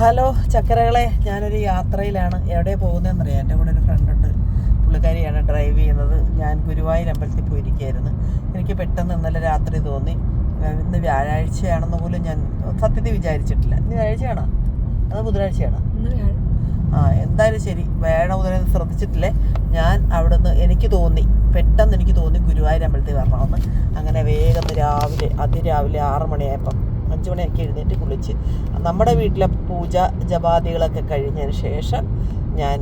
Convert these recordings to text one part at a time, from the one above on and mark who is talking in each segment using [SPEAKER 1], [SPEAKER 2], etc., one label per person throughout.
[SPEAKER 1] Hello ചക്കരകളെ ഞാനൊരു യാത്രയിലാണ്. എവിടെ പോകുന്നതെന്നറിയാം. എന്റെ കൂടെ ഒരു ഫ്രണ്ടുണ്ട് പുള്ളിക്കാരിയാണ് ഡ്രൈവ് ചെയ്യുന്നത്. ഞാൻ ഗുരുവായൂർ അമ്പലത്തിൽ പോയിരിക്കുകയായിരുന്നു. എനിക്ക് പെട്ടെന്ന് ഇന്നലെ രാത്രി തോന്നി. ഇന്ന് വ്യാഴാഴ്ചയാണെന്ന് പോലും ഞാൻ സത്യത്തിൽ വിചാരിച്ചിട്ടില്ല. ഇന്ന് വ്യാഴാഴ്ചയാണോ? അത് ബുധനാഴ്ചയാണോ. ആ എന്തായാലും ശരി. വേണം മുതലേ ശ്രദ്ധിച്ചിട്ടില്ലേ? ഞാൻ അവിടുന്ന് എനിക്ക് തോന്നി പെട്ടെന്ന് എനിക്ക് തോന്നി ഗുരുവായൂർ അമ്പലത്തിൽ വരണമെന്ന്. അങ്ങനെ വേഗം രാവിലെ അതിരാവിലെ ആറ് മണിയായപ്പം അഞ്ച് മണിയൊക്കെ എഴുന്നേറ്റ് കുളിച്ച് നമ്മുടെ വീട്ടിലെ പൂജ ജപാദികളൊക്കെ കഴിഞ്ഞതിന് ശേഷം ഞാൻ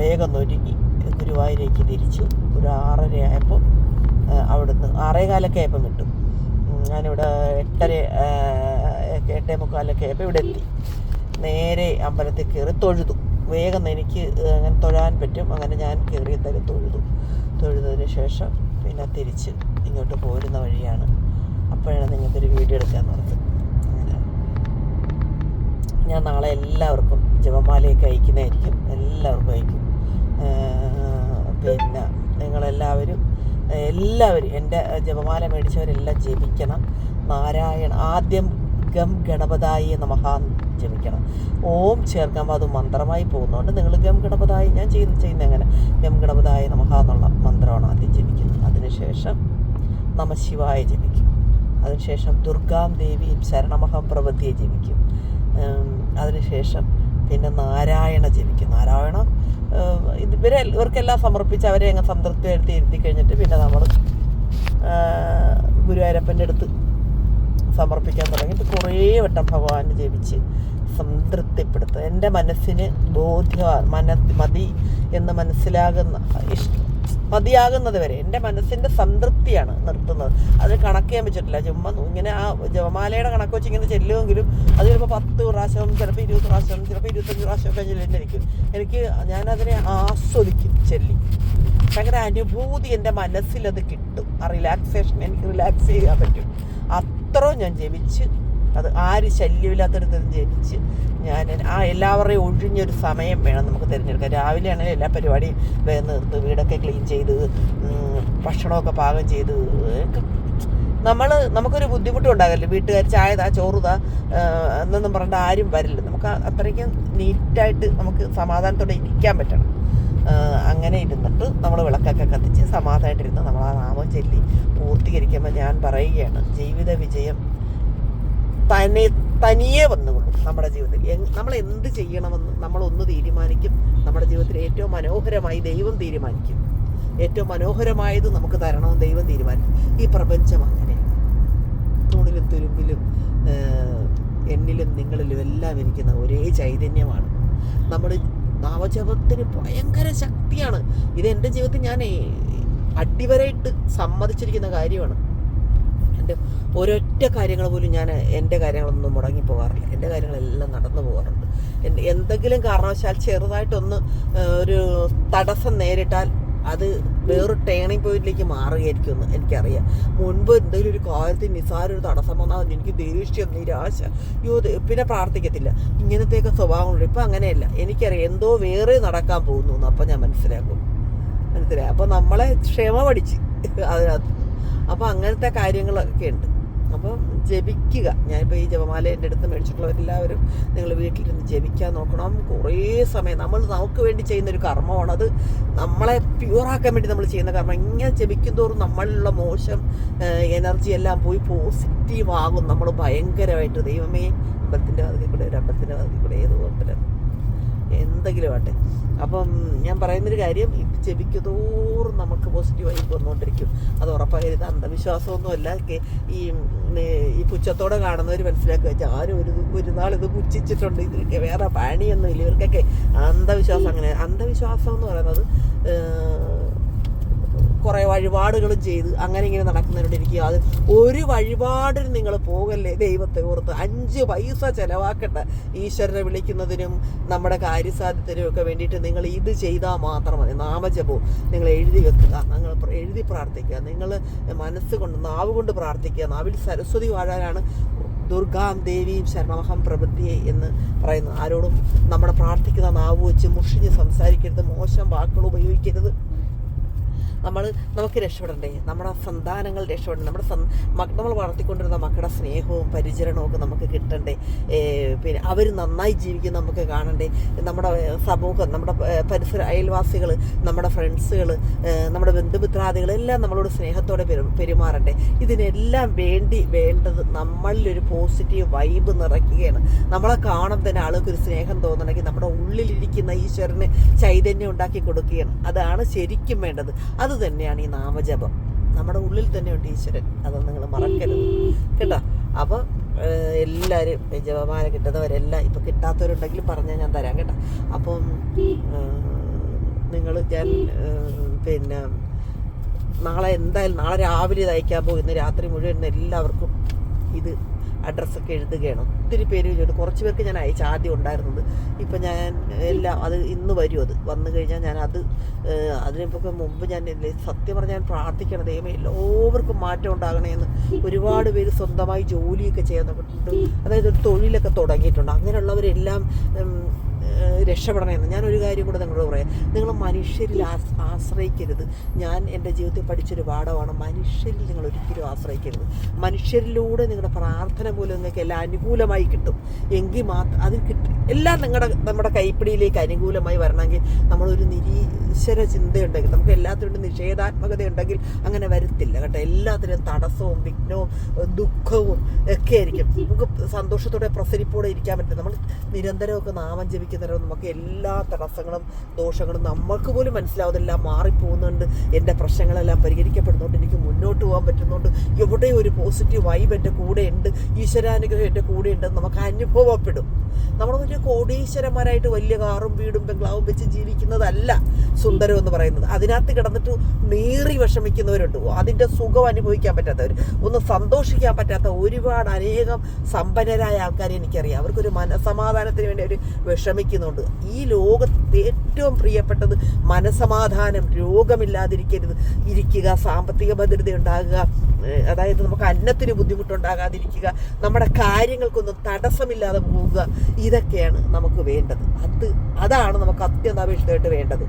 [SPEAKER 1] വേഗം ഒരുങ്ങി ഗുരുവായൂരേക്ക് തിരിച്ചു. ഒരു ആറര ആയപ്പോൾ അവിടുന്ന് ആറേ കാലൊക്കെ ആയപ്പം വിട്ടു. ഉം, ഞാനിവിടെ എട്ടര എട്ടേ മുക്കാലൊക്കെ ആയപ്പോൾ ഇവിടെ എത്തി. നേരെ അമ്പലത്തിൽ കയറി തൊഴുതു. വേഗം എനിക്ക് അങ്ങനെ തൊഴാൻ പറ്റും. അങ്ങനെ ഞാൻ കയറി എന്തായാലും തൊഴുതു. തൊഴുതതിന് ശേഷം പിന്നെ തിരിച്ച് ഇങ്ങോട്ട് പോരുന്ന വഴിയാണ്. അപ്പോഴാണ് നിങ്ങൾക്കൊരു വീഡിയോ എടുക്കാൻ നടത്തുന്നത് ഞാൻ നാളെ എല്ലാവർക്കും ജപമാലയൊക്കെ അയക്കുന്നതായിരിക്കും. എല്ലാവർക്കും അയക്കും. പിന്നെ നിങ്ങളെല്ലാവരും എല്ലാവരും എന്റെ ജപമാല മേടിച്ചവരെല്ലാം ജപിക്കണം. നാരായണ ആദ്യം ഗം ഗണപതായി നമഹ ജപിക്കണം ഓം ചേർക്കുമ്പോൾ അത് മന്ത്രമായി പോകുന്നതുകൊണ്ട് നിങ്ങൾ ഗം ഗണപതായി. ഞാൻ ചെയ്യുന്ന ചെയ്യുന്ന എങ്ങനെ? ഗം ഗണപതായ നമഹ എന്നുള്ള മന്ത്രമാണ് ആദ്യം ജപിക്കുന്നത് അതിനുശേഷം നമ ശിവായ ജപിക്കും അതിനുശേഷം ദുർഗാം ദേവിയും ശരണമഹം പ്രവൃത്തിയെ ജപിക്കും അതിനുശേഷം പിന്നെ നാരായണ ജപിക്കും നാരായണ ഇവരെ ഇവർക്കെല്ലാം സമർപ്പിച്ച് അവരെ അങ്ങ് സംതൃപ്തി വരുത്തി ഇരുത്തി കഴിഞ്ഞിട്ട് പിന്നെ നമ്മൾ ഗുരുവായൂരപ്പന്റെ അടുത്ത് സമർപ്പിക്കാൻ തുടങ്ങിയിട്ട് കുറേ വട്ടം ഭഗവാനെ ജപിച്ച് സംതൃപ്തിപ്പെടുത്തുക. എന്റെ മനസ്സിന് ബോധ്യ മന മതി എന്ന് മനസ്സിലാകുന്ന ഇഷ്ടം മതിയാകുന്നത് വരെ എന്റെ മനസ്സിന്റെ സംതൃപ്തിയാണ് നിർത്തുന്നത്. അത് കണക്ക് ചെയ്യാൻ പറ്റില്ല ചുമ്മാ ഇങ്ങനെ ആ ജപമാലയുടെ കണക്ക് വെച്ച് ഇങ്ങനെ ചെല്ലുമെങ്കിലും അത് ചിലപ്പോൾ പത്ത് പ്രാവശ്യം ചിലപ്പോൾ ഇരുപത് പ്രാവശ്യം ചിലപ്പോൾ ഇരുപത്തഞ്ച് പ്രാവശ്യം ഒക്കെ ചെല്ലിയിരിക്കും എനിക്ക് ഞാനതിനെ ആസ്വദിക്കും ചെല്ലി. ഭയങ്കര അനുഭൂതി എന്റെ മനസ്സിലത് കിട്ടും. ആ റിലാക്സേഷൻ എനിക്ക് റിലാക്സ് ചെയ്യാൻ പറ്റും. അത്രയും ഞാൻ ജപിച്ച്. അത് ആര് ശല്യമില്ലാത്തടത്തും ജപിച്ച് ഞാൻ ആ എല്ലാവരുടെയും ഒഴിഞ്ഞൊരു സമയം വേണം നമുക്ക് തിരഞ്ഞെടുക്കാൻ. രാവിലെ ആണെങ്കിൽ എല്ലാ പരിപാടിയും വേഗം നിർത്ത് വീടൊക്കെ ക്ലീൻ ചെയ്ത് ഭക്ഷണമൊക്കെ പാകം ചെയ്ത് നമ്മൾ നമുക്കൊരു ബുദ്ധിമുട്ടും ഉണ്ടാകല്ലോ വീട്ടുകാർ ചായതാ ചോറുതാ എന്നൊന്നും പറഞ്ഞിട്ട് ആരും വരില്ല. നമുക്ക് അത്രയ്ക്കും നീറ്റായിട്ട് നമുക്ക് സമാധാനത്തോടെ ഇരിക്കാൻ പറ്റണം. അങ്ങനെ ഇരുന്നിട്ട് നമ്മൾ വിളക്കൊക്കെ കത്തിച്ച് സമാധാനമായിട്ടിരുന്ന് നമ്മൾ ആ നാമം ചൊല്ലി പൂർത്തീകരിക്കുമ്പോൾ ഞാൻ പറയുകയാണ് ജീവിത വിജയം തന്നെ തനിയെ വന്നുകൊള്ളും നമ്മുടെ ജീവിതത്തിൽ. നമ്മൾ എന്ത് ചെയ്യണമെന്ന് നമ്മളൊന്ന് തീരുമാനിക്കും. നമ്മുടെ ജീവിതത്തിൽ ഏറ്റവും മനോഹരമായി ദൈവം തീരുമാനിക്കും. ഏറ്റവും മനോഹരമായത് നമുക്ക് തരണമെന്ന് ദൈവം തീരുമാനിക്കും. ഈ പ്രപഞ്ചം അങ്ങനെയാണ് തൂണിലും തുരുമ്പിലും എന്നിലും നിങ്ങളിലും എല്ലാം ഇരിക്കുന്ന ഒരേ ചൈതന്യമാണ്. നമ്മുടെ നാമജപത്തിന് ഭയങ്കര ശക്തിയാണ്. ഇത് എന്റെ ജീവിതത്തിൽ ഞാൻ അടിവരായിട്ട് സമ്മതിച്ചിരിക്കുന്ന കാര്യമാണ്. എന്റെ ഒരൊറ്റ കാര്യങ്ങൾ പോലും ഞാൻ എന്റെ കാര്യങ്ങളൊന്നും മുടങ്ങി പോകാറില്ല എന്റെ കാര്യങ്ങളെല്ലാം നടന്നു പോകാറുണ്ട്. എന്തെങ്കിലും കാരണവശാൽ ചെറുതായിട്ടൊന്ന് ഒരു തടസ്സം നേരിട്ടാൽ അത് വേറൊരു ടേണിംഗ് പോയിന്റിലേക്ക് മാറുകയായിരിക്കും എന്ന് എനിക്കറിയാം. മുൻപ് എന്തെങ്കിലും ഒരു കാര്യത്തിൽ നിസ്സാര ഒരു തടസ്സം വന്നാൽ എനിക്ക് ദേഷ്യം നിരാശ യോ പിന്നെ പ്രാർത്ഥിക്കത്തില്ല. ഇങ്ങനത്തെയൊക്കെ സ്വഭാവങ്ങളുണ്ട്. ഇപ്പം അങ്ങനെയല്ല. എനിക്കറിയാം എന്തോ വേറെ നടക്കാൻ പോകുന്നു എന്ന് അപ്പം ഞാൻ മനസ്സിലാക്കും. മനസ്സിലായി. അപ്പം നമ്മളെ ക്ഷമ പഠിച്ച് അതിനകത്ത്. അപ്പം അങ്ങനത്തെ കാര്യങ്ങളൊക്കെ ഉണ്ട് അപ്പം ജപിക്കുക. ഞാനിപ്പോൾ ഈ ജപമാല എന്റെ അടുത്ത് മേടിച്ചിട്ടുള്ളവരെല്ലാവരും നിങ്ങൾ വീട്ടിലിരുന്ന് ജപിക്കാൻ നോക്കണം. കുറേ സമയം നമ്മൾ നമുക്ക് വേണ്ടി ചെയ്യുന്ന ഒരു കർമ്മമാണ് അത്. നമ്മളെ പ്യൂറാക്കാൻ വേണ്ടി നമ്മൾ ചെയ്യുന്ന കർമ്മം. ഇങ്ങനെ ജപിക്കും തോറും നമ്മളിലുള്ള മോശം എനർജി എല്ലാം പോയി പോസിറ്റീവ് ആകും. നമ്മൾ ഭയങ്കരമായിട്ട് ദൈവമേ അമ്പലത്തിന്റെ വാതിൽ കൂടെ ഒരു അമ്പലത്തിന്റെ വാതിൽ കൂടെ ഏത് അമ്പലം. എന്തെങ്കിലും ആട്ടെ അപ്പം ഞാൻ പറയുന്നൊരു കാര്യം ഇത് ജപിക്കതോറും നമുക്ക് പോസിറ്റീവായി വന്നുകൊണ്ടിരിക്കും അത് ഉറപ്പായത് അന്ധവിശ്വാസമൊന്നുമല്ല. ഈ ഈ പുച്ഛത്തോടെ കാണുന്നവർ മനസ്സിലാക്കുക വെച്ചാൽ ആരും ഒരു ഒരു നാൾ ഇത് പുച്ഛിച്ചിട്ടുണ്ട്. ഇതിനൊക്കെ വേറെ പാണിയൊന്നും ഇല്ല ഇവർക്കൊക്കെ അന്ധവിശ്വാസം അങ്ങനെ അന്ധവിശ്വാസം എന്ന് പറയുന്നത് കുറേ വഴിപാടുകളും ചെയ്ത് അങ്ങനെ ഇങ്ങനെ നടക്കുന്നവരോട് എനിക്ക് അത് ഒരു വഴിപാടിന് നിങ്ങൾ പോകല്ലേ ദൈവത്തെ ഓർത്ത്. അഞ്ച് പൈസ ചെലവാക്കട്ടെ ഈശ്വരനെ വിളിക്കുന്നതിനും നമ്മുടെ കാര്യസാധ്യത്തിനും ഒക്കെ വേണ്ടിയിട്ട് നിങ്ങൾ ഇത് ചെയ്താൽ മാത്രം മതി. നാമജപവും നിങ്ങൾ എഴുതി വെക്കുക നിങ്ങൾ എഴുതി പ്രാർത്ഥിക്കുക നിങ്ങൾ മനസ്സുകൊണ്ട് നാവ് കൊണ്ട് പ്രാർത്ഥിക്കുക. നാവിൽ സരസ്വതി വാഴാനാണ് ദുർഗാം ദേവിയും ശരണമഹം പ്രവൃത്തിയെ എന്ന് പറയുന്നു ആരോടും നമ്മുടെ പ്രാർത്ഥിക്കുന്ന നാവ് വെച്ച് മുഷിഞ്ഞ് സംസാരിക്കരുത്. മോശം വാക്കുകൾ ഉപയോഗിക്കരുത്. നമ്മൾ നമുക്ക് രക്ഷപ്പെടണ്ടേ. നമ്മുടെ സന്താനങ്ങൾ രക്ഷപ്പെടണം നമ്മുടെ നമ്മൾ വളർത്തിക്കൊണ്ടിരുന്ന മക്കളുടെ സ്നേഹവും പരിചരണവും ഒക്കെ നമുക്ക് കിട്ടണ്ടേ. പിന്നെ അവർ നന്നായി ജീവിക്കുന്ന നമുക്ക് കാണണ്ടേ. നമ്മുടെ സമൂഹം നമ്മുടെ പരിസര അയൽവാസികൾ നമ്മുടെ ഫ്രണ്ട്സുകൾ നമ്മുടെ ബന്ധുമിത്രാദികൾ എല്ലാം നമ്മളോട് സ്നേഹത്തോടെ പെരു പെരുമാറണ്ടേ. ഇതിനെല്ലാം വേണ്ടി വേണ്ടത് നമ്മളിലൊരു പോസിറ്റീവ് വൈബ് നിറയ്ക്കുകയാണ്. നമ്മളെ കാണുമ്പോൾ തന്നെ ഒരു സ്നേഹം തോന്നണമെങ്കിൽ നമ്മുടെ ഉള്ളിലിരിക്കുന്ന ഈശ്വരന് ചൈതന്യം ഉണ്ടാക്കി കൊടുക്കുകയാണ്. അതാണ് ശരിക്കും വേണ്ടത്. അത് തന്നെയാണ് ഈ നാമജപം. നമ്മുടെ ഉള്ളിൽ തന്നെയുണ്ട് ഈശ്വരൻ. അത് നിങ്ങൾ മറക്കരുത്. കേട്ടോ? അപ്പോൾ എല്ലാവരും ജപമാല കിട്ടുന്നവരെല്ലാം ഇപ്പൊ കിട്ടാത്തവരുണ്ടെങ്കിൽ പറഞ്ഞാൽ ഞാൻ തരാം കേട്ടോ. അപ്പം നിങ്ങൾ ഞാൻ പിന്നെ നാളെ എന്തായാലും നാളെ രാവിലെ ഇത് അയക്കാൻ പോകും രാത്രി മുഴുവൻ എല്ലാവർക്കും ഇത് അഡ്രസ്സൊക്കെ എഴുതുകയാണ്. ഒത്തിരി പേര് ചോദിച്ചു കുറച്ച് പേർക്ക് ഞാൻ അയച്ച ആദ്യം ഉണ്ടായിരുന്നത്. ഇപ്പം ഞാൻ എല്ലാം അത് ഇന്ന് വരും അത്. വന്നു കഴിഞ്ഞാൽ ഞാൻ അത് അതിനിപ്പോൾ മുമ്പ് ഞാൻ സത്യം പറഞ്ഞാൽ പ്രാർത്ഥിക്കണം. ദൈവമേ എല്ലാവർക്കും മാറ്റം ഉണ്ടാകണമെന്ന് ഒരുപാട് പേര് സ്വന്തമായി ജോലിയൊക്കെ ചെയ്യുന്നുണ്ട് അതായത് ഒരു തൊഴിലൊക്കെ തുടങ്ങിയിട്ടുണ്ട്. അങ്ങനെയുള്ളവരെല്ലാം രക്ഷപ്പെടണമെന്ന്. ഞാനൊരു കാര്യം കൂടെ നിങ്ങളോട് പറയാം. നിങ്ങൾ മനുഷ്യരിൽ ആശ്രയിക്കരുത്. ഞാൻ എന്റെ ജീവിതത്തിൽ പഠിച്ചൊരു പാഠമാണ് മനുഷ്യരിൽ നിങ്ങൾ ഒരിക്കലും ആശ്രയിക്കരുത്. മനുഷ്യരിലൂടെ നിങ്ങളുടെ പ്രാർത്ഥന പോലും നിങ്ങൾക്ക് എല്ലാം അനുകൂലമായി കിട്ടും. എങ്കിൽ മാത്രം അത് കിട്ടും. എല്ലാം നിങ്ങളുടെ നമ്മുടെ കൈപ്പിടിയിലേക്ക് അനുകൂലമായി വരണമെങ്കിൽ നമ്മളൊരു നിരീശ്വര ചിന്തയുണ്ടെങ്കിൽ നമുക്ക് എല്ലാത്തിനും നിഷേധാത്മകത ഉണ്ടെങ്കിൽ അങ്ങനെ വരത്തില്ല കേട്ടോ. എല്ലാത്തിനും തടസ്സവും വിഘ്നവും ദുഃഖവും ഒക്കെ ആയിരിക്കും. നമുക്ക് സന്തോഷത്തോടെ പ്രസരിപ്പോടെ ഇരിക്കാൻ പറ്റില്ല. നമ്മൾ നിരന്തരമൊക്കെ നാമം ജപിക്കുന്നവരും നമുക്ക് എല്ലാ തടസ്സങ്ങളും ദോഷങ്ങളും നമ്മൾക്ക് പോലും മനസ്സിലാവുന്നതെല്ലാം മാറിപ്പോകുന്നുണ്ട്. എന്റെ പ്രശ്നങ്ങളെല്ലാം പരിഹരിക്കപ്പെടുന്നുണ്ട്. എനിക്ക് മുന്നോട്ട് പോകാൻ പറ്റുന്നുണ്ട്. എവിടെ ഒരു പോസിറ്റീവ് വൈബ് എന്റെ കൂടെ ഉണ്ട് ഈശ്വരാനുഗ്രഹം എന്റെ കൂടെ ഉണ്ടെന്ന് നമുക്ക് അനുഭവപ്പെടും. നമ്മൾ കോടീശ്വരന്മാരായിട്ട് വലിയ കാറും വീടും ബംഗ്ലാവും വെച്ച് ജീവിക്കുന്നതല്ല സുന്ദരം എന്ന് പറയുന്നത്. അതിനകത്ത് കിടന്നിട്ട് നീറി വിഷമിക്കുന്നവരുണ്ട്. അതിന്റെ സുഖം അനുഭവിക്കാൻ പറ്റാത്തവർ ഒന്ന് സന്തോഷിക്കാൻ പറ്റാത്ത ഒരുപാട് അനേകം സമ്പന്നരായ ആൾക്കാരെ എനിക്കറിയാം. അവർക്കൊരു മനസമാധാനത്തിന് വേണ്ടി അവർ വിഷമിക്കുന്നുണ്ട്. ഈ ലോകത്ത് ഏറ്റവും പ്രിയപ്പെട്ടത് മനസമാധാനം രോഗമില്ലാതിരിക്കരുത്. ഇരിക്കുക സാമ്പത്തിക ഭദ്രത ഉണ്ടാകുക അതായത് നമുക്ക് അന്നത്തിന് ബുദ്ധിമുട്ടുണ്ടാകാതിരിക്കുക നമ്മുടെ കാര്യങ്ങൾക്കൊന്നും തടസ്സമില്ലാതെ പോവുക ഇതൊക്കെയാണ് നമുക്ക് വേണ്ടത്. അത് അതാണ് നമുക്ക് അത്യന്താപേക്ഷിതമായിട്ട് വേണ്ടത്.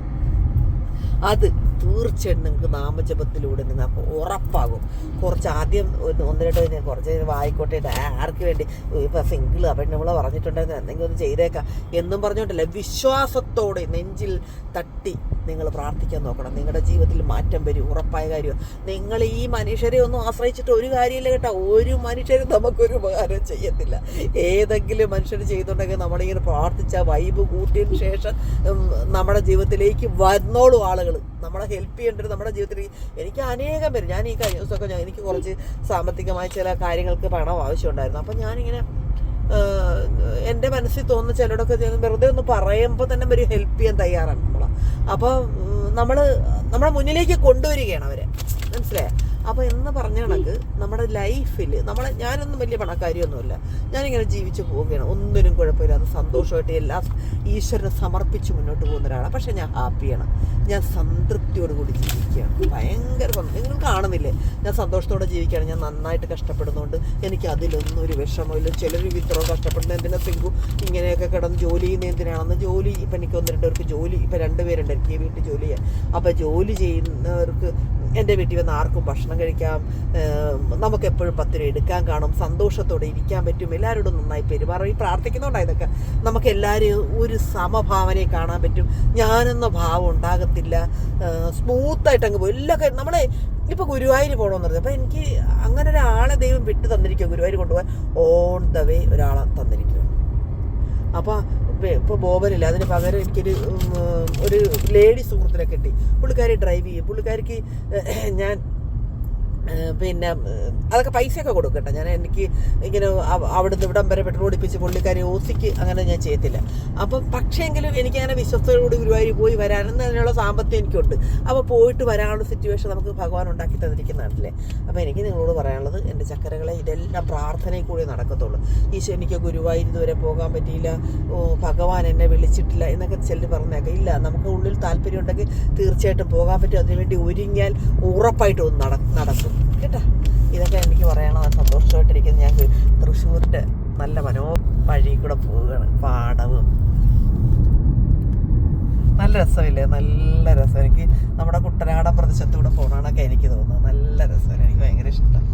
[SPEAKER 1] അത് തീർച്ചയായിട്ടും നിങ്ങൾക്ക് നാമജപത്തിലൂടെ നിങ്ങൾക്ക് ഉറപ്പാകും. കുറച്ച് ആദ്യം ഒന്ന് ഒന്ന് ഞാൻ കുറച്ച് വായിക്കോട്ടെ. ആർക്ക് വേണ്ടി? ഇപ്പം സിംഗിൾ നമ്മൾ പറഞ്ഞിട്ടുണ്ടായിരുന്നു. എന്തെങ്കിലും ഒന്ന് ചെയ്തേക്കാം. എന്നും പറഞ്ഞുകൊണ്ടല്ല വിശ്വാസത്തോടെ നെഞ്ചിൽ തട്ടി നിങ്ങൾ പ്രാർത്ഥിക്കാൻ നോക്കണം. നിങ്ങളുടെ ജീവിതത്തിൽ മാറ്റം വരും. ഉറപ്പായ കാര്യം നിങ്ങൾ ഈ മനുഷ്യരെ ഒന്നും ആശ്രയിച്ചിട്ട് ഒരു കാര്യമില്ല കേട്ടോ. ഒരു മനുഷ്യരും നമുക്കൊരു ഉപകാരം ചെയ്യത്തില്ല. ഏതെങ്കിലും മനുഷ്യർ ചെയ്തിട്ടുണ്ടെങ്കിൽ നമ്മളിങ്ങനെ പ്രാർത്ഥിച്ച വൈബ് കൂട്ടിയതിന് ശേഷം നമ്മുടെ ജീവിതത്തിലേക്ക് വന്നോളൂ ആളുകൾ നമ്മളെ ഹെൽപ്പ് ചെയ്യേണ്ടത് നമ്മുടെ ജീവിതത്തിൽ എനിക്ക് അനേകം പേര് ഞാൻ ഈ കഴിഞ്ഞ ദിവസമൊക്കെ എനിക്ക് കുറച്ച് സാമ്പത്തികമായ ചില കാര്യങ്ങൾക്ക് പണം ആവശ്യമുണ്ടായിരുന്നു. അപ്പം ഞാനിങ്ങനെ എന്റെ മനസ്സിൽ തോന്നുന്ന ചിലരോടൊക്കെ വെറുതെ ഒന്ന് പറയുമ്പോൾ തന്നെ ഒരു ഹെൽപ്പ് ചെയ്യാൻ തയ്യാറാണ് നമ്മൾ അപ്പോൾ നമ്മൾ നമ്മളെ മുന്നിലേക്ക് കൊണ്ടുവരികയാണ് അവരെ. മനസ്സിലായോ? അപ്പോൾ എന്ന് പറഞ്ഞ കണക്ക് നമ്മുടെ ലൈഫിൽ നമ്മളെ ഞാനൊന്നും വലിയ പണക്കാരിയൊന്നുമില്ല. ഞാനിങ്ങനെ ജീവിച്ചു പോവുകയാണ്. ഒന്നിനും കുഴപ്പമില്ലാതെ സന്തോഷമായിട്ട് എല്ലാ ഈശ്വരനെ സമർപ്പിച്ച് മുന്നോട്ട് പോകുന്ന ഒരാളാണ്. പക്ഷേ ഞാൻ ഹാപ്പിയാണ്. ഞാൻ സംതൃപ്തിയോട് കൂടി ജീവിക്കുകയാണ്. ഭയങ്കര നിങ്ങൾ കാണുന്നില്ലേ? ഞാൻ സന്തോഷത്തോടെ ജീവിക്കുകയാണ്. ഞാൻ നന്നായിട്ട് കഷ്ടപ്പെടുന്നുണ്ട്. എനിക്ക് അതിലൊന്നും ഒരു വിഷമമില്ല. ചിലർ ഇത്രയോ കഷ്ടപ്പെടുന്ന എന്തിനാ സിംഗു ഇങ്ങനെയൊക്കെ കിടന്ന് ജോലി ചെയ്യുന്ന എന്തിനാണെന്ന് ജോലി ഇപ്പം എനിക്ക് ഒന്ന് രണ്ട് പേർക്ക് ജോലി ഇപ്പം രണ്ടുപേരുണ്ട് എനിക്ക് ഈ വീട്ടിൽ ജോലി ചെയ്യാൻ. അപ്പോൾ ജോലി ചെയ്യുന്നവർക്ക് എന്റെ വീട്ടിൽ വന്ന് ആർക്കും ഭക്ഷണം കഴിക്കാം നമുക്കെപ്പോഴും പത്ത് രൂപ എടുക്കാൻ കാണും സന്തോഷത്തോടെ ഇരിക്കാൻ പറ്റും എല്ലാവരോടും നന്നായി പെരുമാറും. ഈ പ്രാർത്ഥിക്കുന്നതുകൊണ്ടാണ് ഇതൊക്കെ. നമുക്ക് എല്ലാവരും ഒരു സമഭാവനയെ കാണാൻ പറ്റും. ഞാനെന്ന ഭാവം ഉണ്ടാകത്തില്ല. സ്മൂത്തായിട്ട് അങ്ങ് പോകും എല്ലാ കാര്യം നമ്മളെ ഇപ്പോൾ ഗുരുവായൂർ പോകണമെന്ന് പറഞ്ഞത് അപ്പോൾ എനിക്ക് അങ്ങനെ ഒരാളെ ദൈവം വിട്ട് തന്നിരിക്കുക ഗുരുവായൂർ കൊണ്ടുപോകാൻ. ഓൺ ദ വേ ഒരാളെ തന്നിരിക്കുക അപ്പോൾ ഇപ്പോൾ ബോബനില്ല? അതിന് പകരം എനിക്കൊരു ഒരു ലേഡി സുഹൃത്തിനെ കിട്ടി. പുള്ളിക്കാരി ഡ്രൈവ് ചെയ്യും. പുള്ളിക്കാരിക്ക് ഞാൻ പിന്നെ അതൊക്കെ പൈസയൊക്കെ കൊടുക്കട്ടെ. ഞാൻ എനിക്ക് ഇങ്ങനെ അവ- അവിടുന്ന് ഇവിടം വരെ പെട്രോൾ ഓടിപ്പിച്ച് പുള്ളിക്കാരി ഓസിക്ക് അങ്ങനെ ഞാൻ ചെയ്യത്തില്ല. അപ്പം പക്ഷേങ്കിലും എനിക്കങ്ങനെ വിശ്വസ്തയോട് ഗുരുവായൂർ പോയി വരാനും അതിനുള്ള സാമ്പത്തികം എനിക്കുണ്ട്. അപ്പോൾ പോയിട്ട് വരാനുള്ള സിറ്റുവേഷൻ നമുക്ക് ഭഗവാൻ ഉണ്ടാക്കി തന്നിരിക്കുന്നതല്ലേ അപ്പോൾ എനിക്ക് നിങ്ങളോട് പറയാനുള്ളത് എന്റെ ചക്കരകളെ ഇതെല്ലാം പ്രാർത്ഥനയിൽ കൂടി നടക്കത്തുള്ളൂ. ഈശോ എനിക്ക് ഗുരുവായൂർ ഇതുവരെ പോകാൻ പറ്റിയില്ല. ഓ ഭഗവാൻ എന്നെ വിളിച്ചിട്ടില്ല എന്നൊക്കെ ചെല്ലു പറഞ്ഞേക്കാം. ഇല്ല നമുക്ക് ഉള്ളിൽ താല്പര്യം ഉണ്ടെങ്കിൽ തീർച്ചയായിട്ടും പോകാൻ പറ്റും. അതിനുവേണ്ടി ഒരുങ്ങിയാൽ ഉറപ്പായിട്ടും ഒന്ന് നട നടക്കും. കേട്ടോ. ഇതൊക്കെ എനിക്ക് പറയണം സന്തോഷമായിട്ടിരിക്കുന്നു. ഞാൻ തൃശ്ശൂരിന്റെ നല്ല മനോ വഴി കൂടെ പോവുകയാണ്. പാടവും. നല്ല രസമില്ലേ? നല്ല രസം. എനിക്ക് നമ്മുടെ കുട്ടനാടൻ പ്രദേശത്തൂടെ പോകണമെന്നൊക്കെ എനിക്ക് തോന്നുന്നു. നല്ല രസമാണ്. എനിക്ക് ഭയങ്കര ഇഷ്ടം.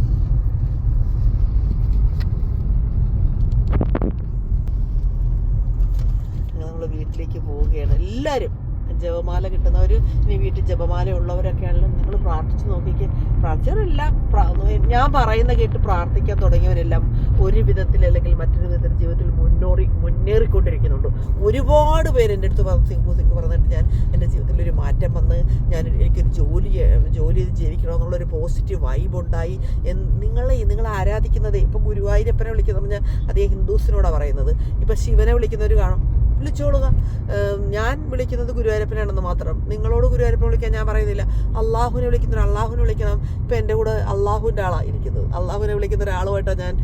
[SPEAKER 1] നമ്മൾ വീട്ടിലേക്ക് പോവുകയാണ്. എല്ലാവരും ജപമാല കിട്ടുന്നവർ ഇനി വീട്ടിൽ ജപമാല ഉള്ളവരൊക്കെ ആണെങ്കിലും നിങ്ങൾ പ്രാർത്ഥിച്ച് നോക്കിക്ക്. പ്രാർത്ഥിച്ചവരെല്ലാം പ്രാ- ഞാൻ പറയുന്ന കേട്ട് പ്രാർത്ഥിക്കാൻ തുടങ്ങിയവരെല്ലാം ഒരു വിധത്തിൽ അല്ലെങ്കിൽ മറ്റൊരു വിധത്തിൽ ജീവിതത്തിൽ മുന്നോറി മുന്നേറിക്കൊണ്ടിരിക്കുന്നുണ്ട്. ഒരുപാട് പേര് എന്റെ അടുത്ത് സിംഗു സിംഗ് പറഞ്ഞിട്ട് ഞാൻ എന്റെ ജീവിതത്തിൽ ഒരു മാറ്റം വന്ന് ഞാൻ എനിക്കൊരു ജോലി ജോലി ചെയ്ത് ജീവിക്കണമെന്നുള്ളൊരു പോസിറ്റീവ് വൈബ് ഉണ്ടായി. നിങ്ങളെ നിങ്ങൾ ആരാധിക്കുന്നത് ഇപ്പോൾ ഗുരുവായൂരപ്പനെ വിളിക്കുന്ന പറഞ്ഞാൽ അദ്ദേഹം ഹിന്ദുസിനോടാണ് പറയുന്നത്. ഇപ്പം ശിവനെ വിളിക്കുന്നവർ കാണും. വിളിച്ചോളുക. ഞാൻ വിളിക്കുന്നത് ഗുരുവായൂരപ്പനാണെന്ന് മാത്രം. നിങ്ങളോട് ഗുരുവായൂരപ്പൻ വിളിക്കാൻ ഞാൻ പറയുന്നില്ല. അള്ളാഹുവിനെ വിളിക്കുന്നവർ അള്ളാഹുവിനെ വിളിക്കണം. ഇപ്പം എന്റെ കൂടെ അള്ളാഹുവിന്റെ ആളാണ് ഇരിക്കുന്നത്. അള്ളാഹുവിനെ വിളിക്കുന്ന ഒരാളുമായിട്ടാണ് ഞാൻ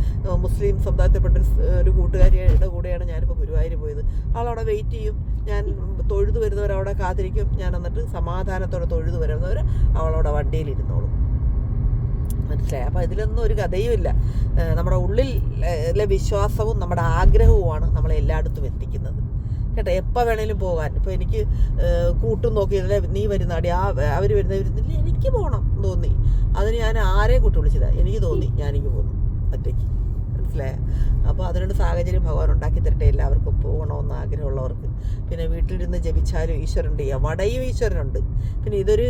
[SPEAKER 1] മുസ്ലിം സമുദായത്തിൽപ്പെട്ട ഒരു കൂട്ടുകാരിയുടെ കൂടെയാണ് ഞാനിപ്പോൾ ഗുരുവായൂർ പോയത്. ആളവിടെ വെയിറ്റ് ചെയ്യും. ഞാൻ തൊഴുതു വരുന്നവരവിടെ കാത്തിരിക്കും. ഞാൻ എന്നിട്ട് സമാധാനത്തോടെ തൊഴുതു വരുന്നവർ അവളവിടെ വണ്ടിയിൽ ഇരുന്നോളും മനസ്സിലായി? അപ്പോൾ ഇതിലൊന്നും ഒരു കഥയുമില്ല നമ്മുടെ ഉള്ളിലെ വിശ്വാസവും നമ്മുടെ ആഗ്രഹവുമാണ് നമ്മളെ എല്ലായിടത്തും എത്തിക്കുന്നത്. കേട്ടോ എപ്പോൾ വേണേലും പോകാൻ ഇപ്പോൾ എനിക്ക് കൂട്ടും നോക്കിയില്ല നീ വരുന്നാടി ആ അവർ വരുന്ന വരുന്നില്ല എനിക്ക് പോകണം തോന്നി. അതിന് ഞാൻ ആരെയും കൂട്ടി വിളിച്ചില്ല. എനിക്ക് തോന്നി ഞാനിങ്ങ് പോന്നു ഒറ്റയ്ക്ക്. മനസ്സിലായ? അപ്പോൾ അതിനുള്ള സാഹചര്യം ഭഗവാൻ ഉണ്ടാക്കി തരട്ടെ. എല്ലാവർക്കും പോകണമെന്ന് ആഗ്രഹമുള്ളവർക്ക്. പിന്നെ വീട്ടിലിരുന്ന് ജപിച്ചാലും ഈശ്വരനുണ്ട്. എവിടെയും ഈശ്വരനുണ്ട്. പിന്നെ ഇതൊരു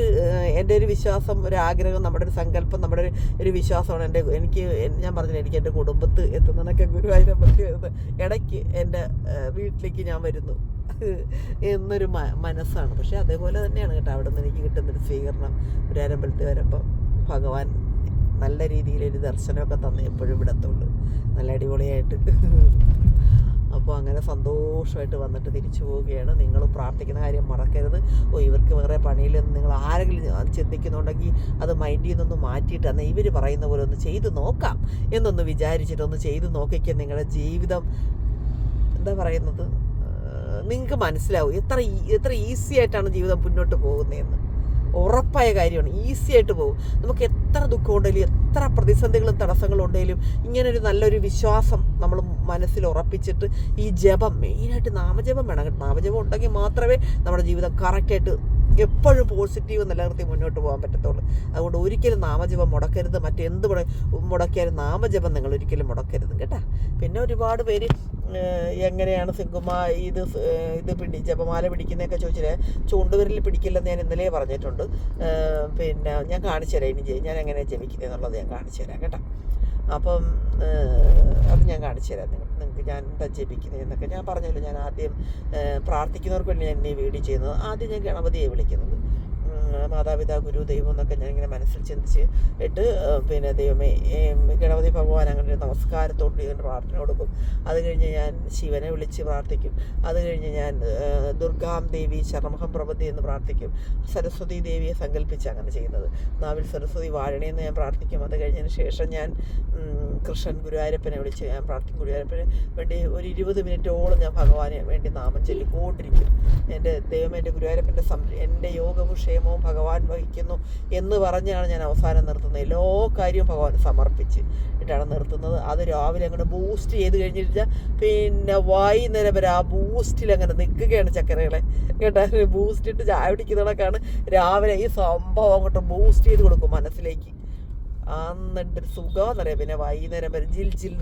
[SPEAKER 1] എന്റെ ഒരു വിശ്വാസം ഒരു ആഗ്രഹം നമ്മുടെ ഒരു സങ്കല്പം നമ്മുടെ ഒരു ഒരു വിശ്വാസമാണ് എന്റെ എനിക്ക് ഞാൻ പറഞ്ഞില്ല എനിക്ക് എന്റെ കുടുംബത്ത് എത്തുന്നതൊക്കെ ഗുരുവായൂരമ്പലത്തിൽ ഇടയ്ക്ക് എന്റെ വീട്ടിലേക്ക് ഞാൻ വരുന്നു. എന്നൊരു മനസ്സാണ്. പക്ഷേ അതേപോലെ തന്നെയാണ് കേട്ടോ. അവിടെ നിന്ന് എനിക്ക് കിട്ടുന്നൊരു സ്വീകരണം. ഗുരുവായൂരമ്പലത്തിൽ വരുമ്പം ഭഗവാൻ നല്ല രീതിയിലൊരു ദർശനമൊക്കെ തന്നെ എപ്പോഴും വിടത്തുള്ളൂ നല്ല അടിപൊളിയായിട്ട്. അപ്പോൾ അങ്ങനെ സന്തോഷമായിട്ട് വന്നിട്ട് തിരിച്ചു പോവുകയാണ്. നിങ്ങൾ പ്രാർത്ഥിക്കുന്ന കാര്യം മറക്കരുത്. ഓ ഇവർക്ക് വേറെ പണിയില്ലെന്ന് നിങ്ങൾ ആരെങ്കിലും ചിന്തിക്കുന്നുണ്ടെങ്കിൽ അത് മൈൻഡിൽ നിന്നൊന്ന് മാറ്റിയിട്ട് എന്നാൽ ഇവർ പറയുന്ന പോലെ ഒന്ന് ചെയ്ത് നോക്കാം. എന്നൊന്ന് വിചാരിച്ചിട്ട് ഒന്ന് ചെയ്ത് നോക്കിക്ക നിങ്ങളുടെ ജീവിതം. എന്താ പറയുന്നത്? നിങ്ങൾക്ക് മനസ്സിലാവും എത്ര എത്ര ഈസി ആയിട്ടാണ് ജീവിതം മുന്നോട്ട് പോകുന്നതെന്ന്. ഉറപ്പായ കാര്യമാണ്. ഈസി ആയിട്ട് പോകും. നമുക്ക് എത്ര ദുഃഖമുണ്ടെങ്കിലും എത്ര പ്രതിസന്ധികളും തടസ്സങ്ങളും ഉണ്ടെങ്കിലും ഇങ്ങനൊരു നല്ലൊരു വിശ്വാസം നമ്മൾ മനസ്സിൽ ഉറപ്പിച്ചിട്ട് ഈ ജപം മെയിനായിട്ട് നാമജപം വേണം. നാമജപം ഉണ്ടെങ്കിൽ മാത്രമേ നമ്മുടെ ജീവിതം കറക്റ്റായിട്ട് എപ്പോഴും പോസിറ്റീവ് നിലനിർത്തി മുന്നോട്ട് പോകാൻ പറ്റത്തുള്ളൂ. അതുകൊണ്ട് ഒരിക്കലും നാമജപം മുടക്കരുത്. മറ്റെന്ത് മുട മുടക്കിയാലും നാമജപം നിങ്ങൾ ഒരിക്കലും മുടക്കരുത് കേട്ടോ. പിന്നെ ഒരുപാട് പേര് എങ്ങനെയാണ് സിംഗുമ ഇത് ഇത് പിടി ജപമാല പിടിക്കുന്നതൊക്കെ ചോദിച്ചിട്ട് ചൂണ്ടുവിരൽ പിടിക്കില്ലെന്ന് ഞാൻ ഇന്നലെ പറഞ്ഞിട്ടുണ്ട്. പിന്നെ ഞാൻ കാണിച്ചു തരാം. ഇനി ഞാൻ എങ്ങനെയാണ് ജപിക്കുന്നത് എന്നുള്ളത് ഞാൻ കാണിച്ചു തരാം കേട്ടോ. അപ്പം അത് ഞാൻ കാണിച്ചു തരാം നിങ്ങൾ നിങ്ങൾക്ക് ഞാൻ എന്താ ജപിക്കുന്നത് എന്നൊക്കെ. ഞാൻ പറഞ്ഞല്ലോ ഞാൻ ആദ്യം പ്രാർത്ഥിക്കുന്നവർക്ക് വേണ്ടി ഞാൻ ഈ വീഡിയോ ചെയ്യുന്നത്. ആദ്യം ഞാൻ ഗണപതിയെ വിളിക്കുന്നത്. മാതാപിതാ ഗുരു ദൈവം എന്നൊക്കെ ഞാനിങ്ങനെ ഇങ്ങനെ മനസ്സിൽ ചിന്തിച്ച് ഇട്ട് പിന്നെ ദൈവമേ ഗണപതി ഭഗവാൻ അങ്ങനെ ഒരു നമസ്കാരത്തോട് ഞാൻ പ്രാർത്ഥന കൊടുക്കും. അത് കഴിഞ്ഞ് ഞാൻ ശിവനെ വിളിച്ച് പ്രാർത്ഥിക്കും. അത് കഴിഞ്ഞ് ഞാൻ ദുർഗാം ദേവി ശർമ്മഹം പ്രഭൃതി എന്ന് പ്രാർത്ഥിക്കും. സരസ്വതി ദേവിയെ സങ്കല്പിച്ച് അങ്ങനെ ചെയ്യുന്നത്. നാവിൽ സരസ്വതി വാഴണേ എന്ന് ഞാൻ പ്രാർത്ഥിക്കും. അത് കഴിഞ്ഞതിന് ശേഷം ഞാൻ കൃഷ്ണൻ ഗുരുവായൂരപ്പനെ വിളിച്ച് ഞാൻ പ്രാർത്ഥിക്കും. ഗുരുവായൂരപ്പന് വേണ്ടി ഒരു ഇരുപത് മിനിറ്റോളം ഞാൻ ഭഗവാനെ വേണ്ടി നാമം ചൊല്ലിക്കൊണ്ടിരിക്കും. എന്റെ ദൈവം എന്റെ ഗുരുവായൂരപ്പന്റെ സം എന്റെ യോഗവും ക്ഷേമവും ഭഗവാൻ വഹിക്കുന്നു എന്ന് പറഞ്ഞാണ് ഞാൻ അവസാനം നിർത്തുന്നത്. എല്ലാ കാര്യവും ഭഗവാൻ സമർപ്പിച്ച് ഇട്ടാണ് നിർത്തുന്നത്. അത് രാവിലെ അങ്ങോട്ട് ബൂസ്റ്റ് ചെയ്ത് കഴിഞ്ഞിട്ട് പിന്നെ വൈകുന്നേരം വരെ ആ ബൂസ്റ്റിൽ അങ്ങനെ നിൽക്കുകയാണ് ചക്കരകളെ. കേട്ടാ? ബൂസ്റ്റ് ഇട്ട് ചായ പിടിക്കുന്നതൊക്കെയാണ് രാവിലെ ഈ സംഭവം അങ്ങോട്ട് ബൂസ്റ്റ് ചെയ്ത് കൊടുക്കും മനസ്സിലേക്ക്. എന്നിട്ട് സുഖം എന്നറിയാം. പിന്നെ വൈകുന്നേരം വരെ ജിൽ ജിൽ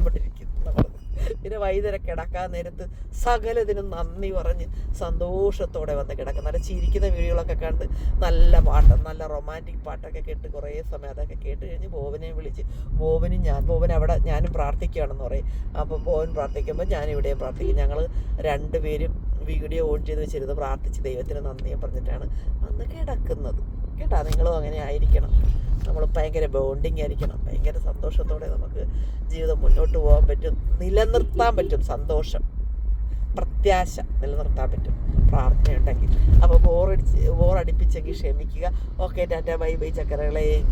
[SPEAKER 1] പിന്നെ വൈകുന്നേരം കിടക്കാൻ നേരത്ത് സകലതിനും നന്ദി പറഞ്ഞ് സന്തോഷത്തോടെ വന്ന് കിടക്കും. നല്ല ചിരിക്കുന്ന വീഡിയോകളൊക്കെ കണ്ട് നല്ല പാട്ട് നല്ല റൊമാന്റിക് പാട്ടൊക്കെ കേട്ട് കുറേ സമയം അതൊക്കെ കേട്ട് കഴിഞ്ഞ് ബോബനെ വിളിച്ച് ബോബനും ഞാൻ ബോബൻ അവിടെ ഞാനും പ്രാർത്ഥിക്കുകയാണെന്ന് പറയും. അപ്പോൾ ബോബൻ പ്രാർത്ഥിക്കുമ്പോൾ ഞാൻ ഇവിടെയും പ്രാർത്ഥിക്കും. ഞങ്ങൾ രണ്ടുപേരും വീഡിയോ ഓൺ ചെയ്ത് വെച്ചിരുന്ന് പ്രാർത്ഥിച്ച് ദൈവത്തിന് നന്ദിയെ പറഞ്ഞിട്ടാണ് അന്ന് കിടക്കുന്നത്. കേട്ടോ? നിങ്ങളും അങ്ങനെ ആയിരിക്കണം. നമ്മൾ ഭയങ്കര ബോണ്ടിങ് ആയിരിക്കണം. ഭയങ്കര സന്തോഷത്തോടെ നമുക്ക് ജീവിതം മുന്നോട്ട് പോകാൻ പറ്റും. നിലനിർത്താൻ പറ്റും. സന്തോഷം. പ്രത്യാശ നിലനിർത്താൻ പറ്റും. പ്രാർത്ഥനയുണ്ടെങ്കിൽ. അപ്പോൾ ബോറടിച്ച് ബോറടിപ്പിച്ചെങ്കിൽ ക്ഷമിക്കുക. Okay tata. By bye ചക്കരകളെ.